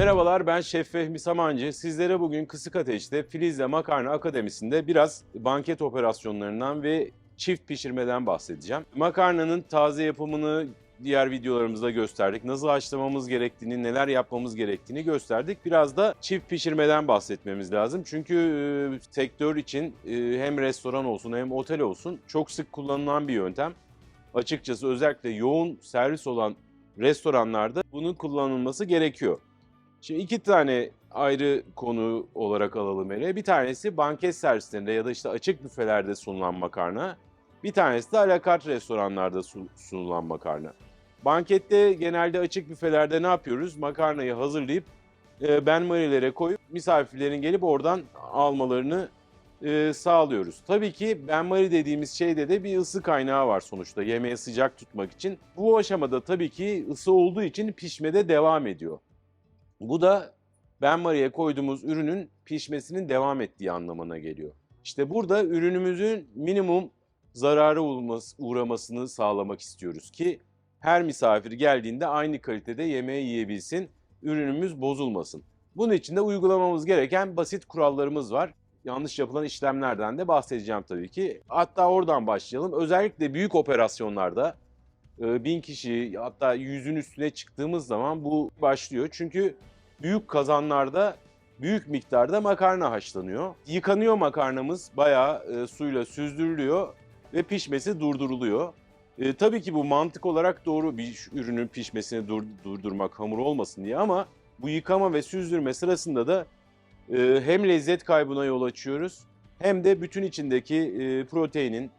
Merhabalar ben Şef Fehmi Samancı. Sizlere bugün Kısık Ateş'te Filizle Makarna Akademisi'nde biraz banket operasyonlarından ve çift pişirmeden bahsedeceğim. Makarnanın taze yapımını diğer videolarımızda gösterdik. Nasıl haşlamamız gerektiğini, neler yapmamız gerektiğini gösterdik. Biraz da çift pişirmeden bahsetmemiz lazım. Çünkü e, sektör için e, hem restoran olsun hem otel olsun çok sık kullanılan bir yöntem. Açıkçası özellikle yoğun servis olan restoranlarda bunun kullanılması gerekiyor. Şimdi iki tane ayrı konu olarak alalım ele. Bir tanesi banket servislerinde ya da işte açık büfelerde sunulan makarna. Bir tanesi de alakart restoranlarda su- sunulan makarna. Bankette genelde açık büfelerde ne yapıyoruz? Makarnayı hazırlayıp e, benmarilere koyup misafirlerin gelip oradan almalarını e, sağlıyoruz. Tabii ki benmari dediğimiz şeyde de bir ısı kaynağı var sonuçta yemeği sıcak tutmak için. Bu aşamada tabii ki ısı olduğu için pişmede devam ediyor. Bu da benmariye koyduğumuz ürünün pişmesinin devam ettiği anlamına geliyor. İşte burada ürünümüzün minimum zarara uğraması- uğramasını sağlamak istiyoruz ki her misafir geldiğinde aynı kalitede yemeği yiyebilsin, ürünümüz bozulmasın. Bunun için de uygulamamız gereken basit kurallarımız var. Yanlış yapılan işlemlerden de bahsedeceğim tabii ki. Hatta oradan başlayalım. Özellikle büyük operasyonlarda bin kişi hatta yüzün üstüne çıktığımız zaman bu başlıyor. Çünkü büyük kazanlarda büyük miktarda makarna haşlanıyor. Yıkanıyor makarnamız bayağı e, suyla süzdürülüyor ve pişmesi durduruluyor. E, tabii ki bu mantık olarak doğru bir ürünün pişmesini dur- durdurmak hamur olmasın diye ama bu yıkama ve süzdürme sırasında da e, hem lezzet kaybına yol açıyoruz hem de bütün içindeki e, proteinin,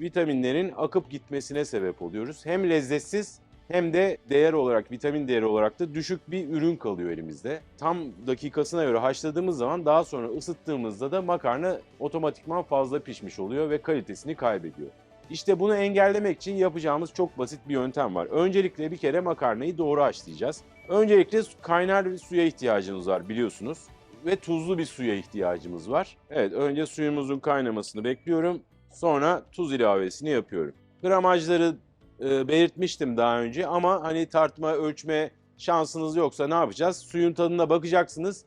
vitaminlerin akıp gitmesine sebep oluyoruz. Hem lezzetsiz hem de değer olarak, vitamin değeri olarak da düşük bir ürün kalıyor elimizde. Tam dakikasına göre haşladığımız zaman daha sonra ısıttığımızda da makarna otomatikman fazla pişmiş oluyor ve kalitesini kaybediyor. İşte bunu engellemek için yapacağımız çok basit bir yöntem var. Öncelikle bir kere makarnayı doğru haşlayacağız. Öncelikle kaynar bir suya ihtiyacımız var biliyorsunuz. Ve tuzlu bir suya ihtiyacımız var. Evet önce suyumuzun kaynamasını bekliyorum. Sonra tuz ilavesini yapıyorum. Gramajları e, belirtmiştim daha önce ama hani tartma, ölçme şansınız yoksa ne yapacağız? Suyun tadına bakacaksınız.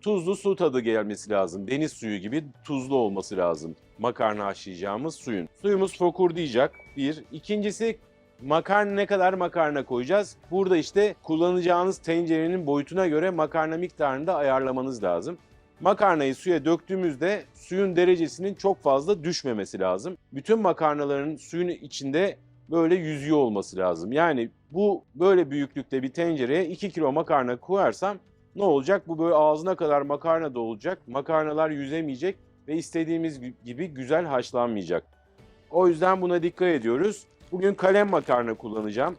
Tuzlu su tadı gelmesi lazım. Deniz suyu gibi tuzlu olması lazım. Makarna haşlayacağımız suyun. Suyumuz fokurdayacak. Bir. İkincisi makarna ne kadar makarna koyacağız? Burada işte kullanacağınız tencerenin boyutuna göre makarna miktarını da ayarlamanız lazım. Makarnayı suya döktüğümüzde suyun derecesinin çok fazla düşmemesi lazım. Bütün makarnaların suyun içinde böyle yüzüyor olması lazım. Yani bu böyle büyüklükte bir tencereye 2 kilo makarna koyarsam ne olacak? Bu böyle ağzına kadar makarna dolacak. Makarnalar yüzemeyecek ve istediğimiz gibi güzel haşlanmayacak. O yüzden buna dikkat ediyoruz. Bugün kalem makarna kullanacağım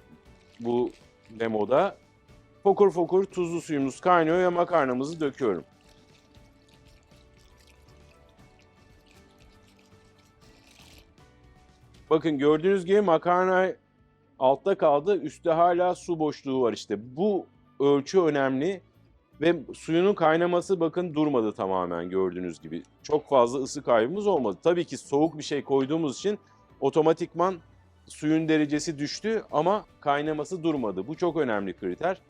bu demoda. Fokur fokur tuzlu suyumuz kaynıyor ve makarnamızı döküyorum. Bakın gördüğünüz gibi makarna altta kaldı. Üstte hala su boşluğu var işte. Bu ölçü önemli. Ve suyunun kaynaması bakın durmadı tamamen gördüğünüz gibi. Çok fazla ısı kaybımız olmadı. Tabii ki soğuk bir şey koyduğumuz için otomatikman suyun derecesi düştü ama kaynaması durmadı. Bu çok önemli kriter.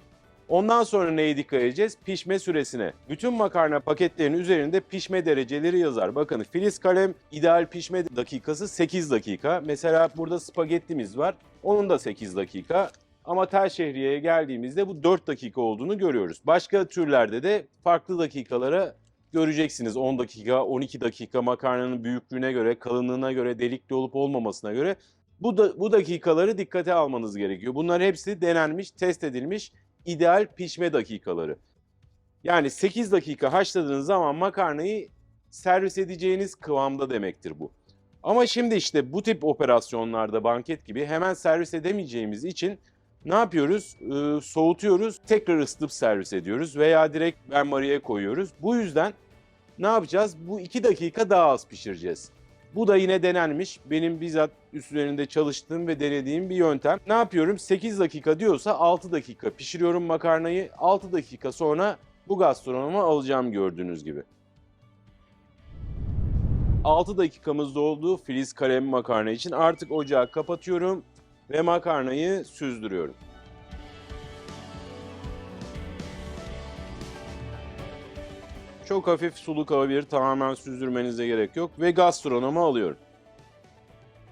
Ondan sonra neye dikkat edeceğiz? Pişme süresine. Bütün makarna paketlerinin üzerinde pişme dereceleri yazar. Bakın filiz kalem ideal pişme dakikası 8 dakika. Mesela burada spagettimiz var. Onun da 8 dakika. Ama tel şehriyeye geldiğimizde bu 4 dakika olduğunu görüyoruz. Başka türlerde de farklı dakikalara göreceksiniz. 10 dakika, 12 dakika makarnanın büyüklüğüne göre, kalınlığına göre, delikli olup olmamasına göre bu da, bu dakikaları dikkate almanız gerekiyor. Bunlar hepsi denenmiş, test edilmiş ideal pişme dakikaları. Yani 8 dakika haşladığınız zaman makarnayı servis edeceğiniz kıvamda demektir bu. Ama şimdi işte bu tip operasyonlarda banket gibi hemen servis edemeyeceğimiz için ne yapıyoruz? Ee, soğutuyoruz, tekrar ısıtıp servis ediyoruz veya direkt benmariye koyuyoruz. Bu yüzden ne yapacağız? Bu 2 dakika daha az pişireceğiz. Bu da yine denenmiş. Benim bizzat üzerinde çalıştığım ve denediğim bir yöntem. Ne yapıyorum? 8 dakika diyorsa 6 dakika pişiriyorum makarnayı. 6 dakika sonra bu gastronoma alacağım gördüğünüz gibi. 6 dakikamız doldu filiz kalem makarna için. Artık ocağı kapatıyorum ve makarnayı süzdürüyorum. Çok hafif sulu kalabilir. Tamamen süzdürmenize gerek yok. Ve gastronoma alıyorum.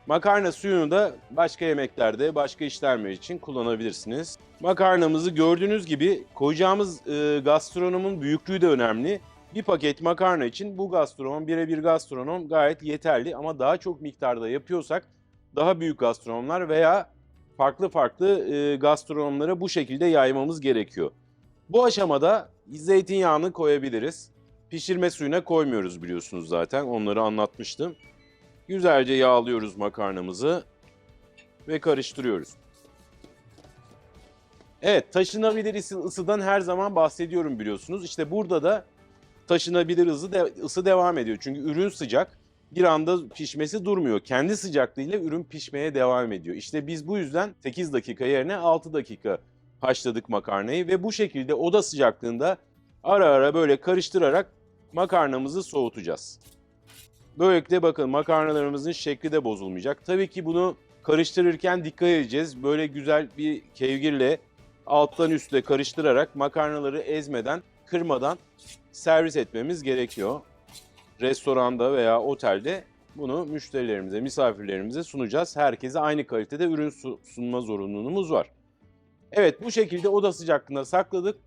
Makarna suyunu da başka yemeklerde, başka işlemler için kullanabilirsiniz. Makarnamızı gördüğünüz gibi koyacağımız e, gastronomun büyüklüğü de önemli. Bir paket makarna için bu gastronom, birebir gastronom gayet yeterli ama daha çok miktarda yapıyorsak daha büyük gastronomlar veya farklı farklı e, gastronomlara bu şekilde yaymamız gerekiyor. Bu aşamada zeytinyağını koyabiliriz. Pişirme suyuna koymuyoruz biliyorsunuz zaten. Onları anlatmıştım. Güzelce yağlıyoruz makarnamızı ve karıştırıyoruz. Evet, taşınabilir ısı- ısıdan her zaman bahsediyorum biliyorsunuz. İşte burada da taşınabilir ısı, de, ısı devam ediyor. Çünkü ürün sıcak. Bir anda pişmesi durmuyor. Kendi sıcaklığıyla ürün pişmeye devam ediyor. İşte biz bu yüzden 8 dakika yerine 6 dakika haşladık makarnayı ve bu şekilde oda sıcaklığında ara ara böyle karıştırarak makarnamızı soğutacağız. Böylelikle bakın makarnalarımızın şekli de bozulmayacak. Tabii ki bunu karıştırırken dikkat edeceğiz. Böyle güzel bir kevgirle alttan üstle karıştırarak makarnaları ezmeden, kırmadan servis etmemiz gerekiyor. Restoranda veya otelde bunu müşterilerimize, misafirlerimize sunacağız. Herkese aynı kalitede ürün su- sunma zorunluluğumuz var. Evet bu şekilde oda sıcaklığında sakladık.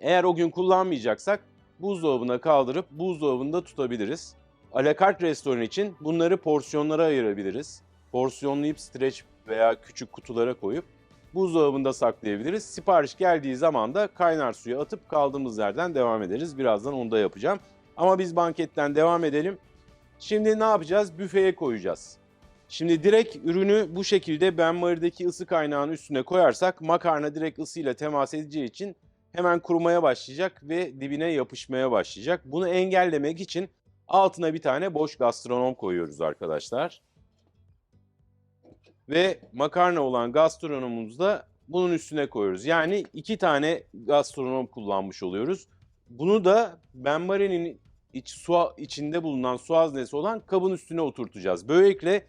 Eğer o gün kullanmayacaksak buzdolabına kaldırıp buzdolabında tutabiliriz. Alakart restoran için bunları porsiyonlara ayırabiliriz. Porsiyonlayıp streç veya küçük kutulara koyup buzdolabında saklayabiliriz. Sipariş geldiği zaman da kaynar suya atıp kaldığımız yerden devam ederiz. Birazdan onu da yapacağım. Ama biz banketten devam edelim. Şimdi ne yapacağız? Büfeye koyacağız. Şimdi direkt ürünü bu şekilde benmarideki ısı kaynağının üstüne koyarsak makarna direkt ısıyla temas edeceği için hemen kurumaya başlayacak ve dibine yapışmaya başlayacak. Bunu engellemek için altına bir tane boş gastronom koyuyoruz arkadaşlar. Ve makarna olan gastronomumuzu da bunun üstüne koyuyoruz. Yani iki tane gastronom kullanmış oluyoruz. Bunu da benmarenin iç, su, içinde bulunan su haznesi olan kabın üstüne oturtacağız. Böylelikle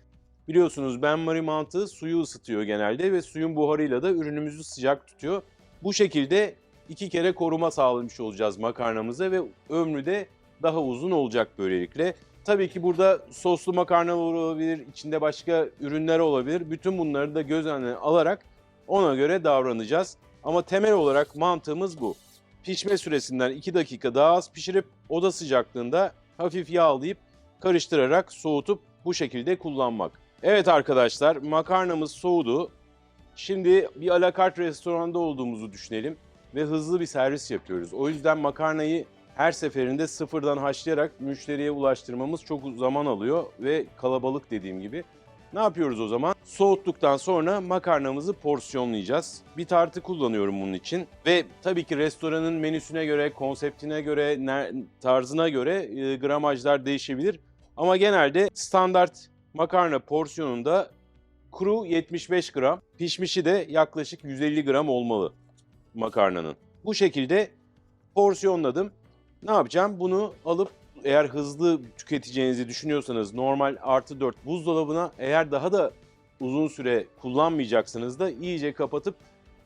biliyorsunuz benmari mantığı suyu ısıtıyor genelde ve suyun buharıyla da ürünümüzü sıcak tutuyor. Bu şekilde iki kere koruma sağlamış olacağız makarnamıza ve ömrü de daha uzun olacak böylelikle. Tabii ki burada soslu makarna olabilir, içinde başka ürünler olabilir. Bütün bunları da göz önüne alarak ona göre davranacağız. Ama temel olarak mantığımız bu. Pişme süresinden 2 dakika daha az pişirip oda sıcaklığında hafif yağlayıp karıştırarak soğutup bu şekilde kullanmak. Evet arkadaşlar makarnamız soğudu. Şimdi bir alakart restoranda olduğumuzu düşünelim ve hızlı bir servis yapıyoruz. O yüzden makarnayı her seferinde sıfırdan haşlayarak müşteriye ulaştırmamız çok zaman alıyor ve kalabalık dediğim gibi. Ne yapıyoruz o zaman? Soğuttuktan sonra makarnamızı porsiyonlayacağız. Bir tartı kullanıyorum bunun için. Ve tabii ki restoranın menüsüne göre, konseptine göre, tarzına göre e, gramajlar değişebilir. Ama genelde standart makarna porsiyonunda kuru 75 gram, pişmişi de yaklaşık 150 gram olmalı makarnanın. Bu şekilde porsiyonladım. Ne yapacağım? Bunu alıp eğer hızlı tüketeceğinizi düşünüyorsanız normal artı 4 buzdolabına eğer daha da uzun süre kullanmayacaksınız da iyice kapatıp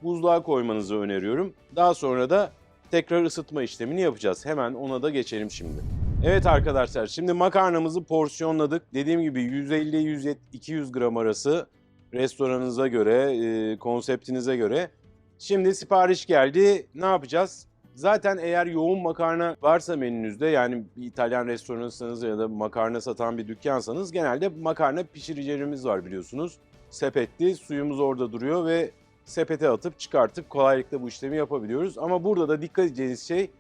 buzluğa koymanızı öneriyorum. Daha sonra da tekrar ısıtma işlemini yapacağız. Hemen ona da geçelim şimdi. Evet arkadaşlar şimdi makarnamızı porsiyonladık. Dediğim gibi 150-200 gram arası restoranınıza göre, konseptinize göre. Şimdi sipariş geldi. Ne yapacağız? Zaten eğer yoğun makarna varsa menünüzde yani bir İtalyan restoranıysanız ya da makarna satan bir dükkansanız genelde makarna pişiricilerimiz var biliyorsunuz. Sepetli suyumuz orada duruyor ve sepete atıp çıkartıp kolaylıkla bu işlemi yapabiliyoruz. Ama burada da dikkat edeceğiniz şey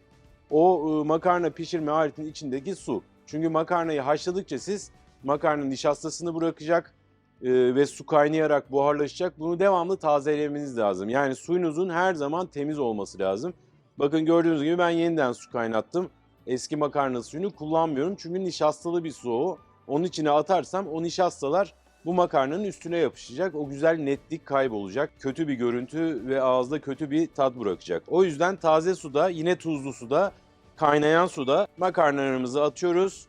o e, makarna pişirme aletinin içindeki su. Çünkü makarnayı haşladıkça siz makarnanın nişastasını bırakacak e, ve su kaynayarak buharlaşacak. Bunu devamlı tazelemeniz lazım. Yani suyunuzun her zaman temiz olması lazım. Bakın gördüğünüz gibi ben yeniden su kaynattım. Eski makarna suyunu kullanmıyorum çünkü nişastalı bir su o. Onun içine atarsam o nişastalar bu makarnanın üstüne yapışacak. O güzel netlik kaybolacak. Kötü bir görüntü ve ağızda kötü bir tat bırakacak. O yüzden taze suda, yine tuzlu suda, kaynayan suda makarnalarımızı atıyoruz.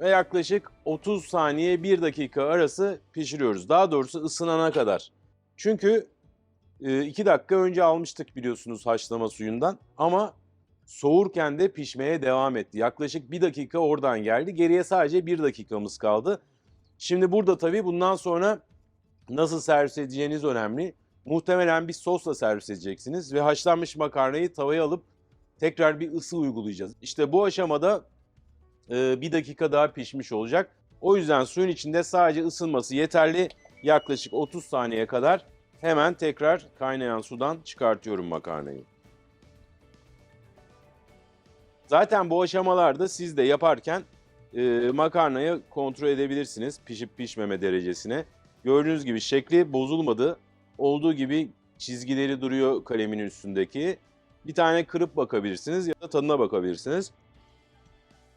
Ve yaklaşık 30 saniye 1 dakika arası pişiriyoruz. Daha doğrusu ısınana kadar. Çünkü 2 dakika önce almıştık biliyorsunuz haşlama suyundan ama soğurken de pişmeye devam etti. Yaklaşık bir dakika oradan geldi. Geriye sadece bir dakikamız kaldı. Şimdi burada tabii bundan sonra nasıl servis edeceğiniz önemli. Muhtemelen bir sosla servis edeceksiniz ve haşlanmış makarnayı tavaya alıp tekrar bir ısı uygulayacağız. İşte bu aşamada e, bir dakika daha pişmiş olacak. O yüzden suyun içinde sadece ısınması yeterli. Yaklaşık 30 saniye kadar hemen tekrar kaynayan sudan çıkartıyorum makarnayı. Zaten bu aşamalarda siz de yaparken e, makarnayı kontrol edebilirsiniz pişip pişmeme derecesine. Gördüğünüz gibi şekli bozulmadı. Olduğu gibi çizgileri duruyor kalemin üstündeki. Bir tane kırıp bakabilirsiniz ya da tadına bakabilirsiniz.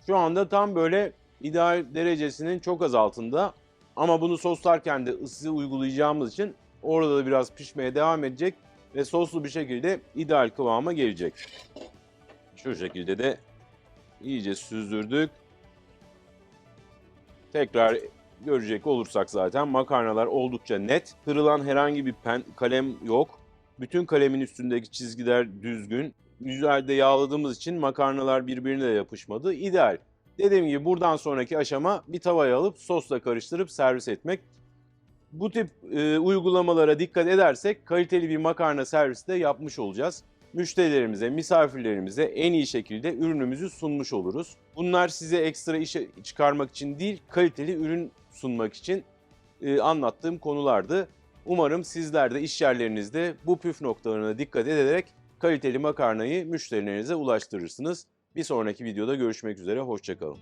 Şu anda tam böyle ideal derecesinin çok az altında. Ama bunu soslarken de ısı uygulayacağımız için orada da biraz pişmeye devam edecek ve soslu bir şekilde ideal kıvama gelecek. Şu şekilde de iyice süzdürdük. Tekrar görecek olursak zaten makarnalar oldukça net. Kırılan herhangi bir pen, kalem yok. Bütün kalemin üstündeki çizgiler düzgün. Güzel de yağladığımız için makarnalar birbirine de yapışmadı. İdeal. Dediğim gibi buradan sonraki aşama bir tavaya alıp sosla karıştırıp servis etmek. Bu tip e, uygulamalara dikkat edersek kaliteli bir makarna servisi de yapmış olacağız. Müşterilerimize, misafirlerimize en iyi şekilde ürünümüzü sunmuş oluruz. Bunlar size ekstra işe çıkarmak için değil, kaliteli ürün sunmak için e, anlattığım konulardı. Umarım sizler de iş yerlerinizde bu püf noktalarına dikkat ederek kaliteli makarnayı müşterilerinize ulaştırırsınız. Bir sonraki videoda görüşmek üzere, hoşçakalın.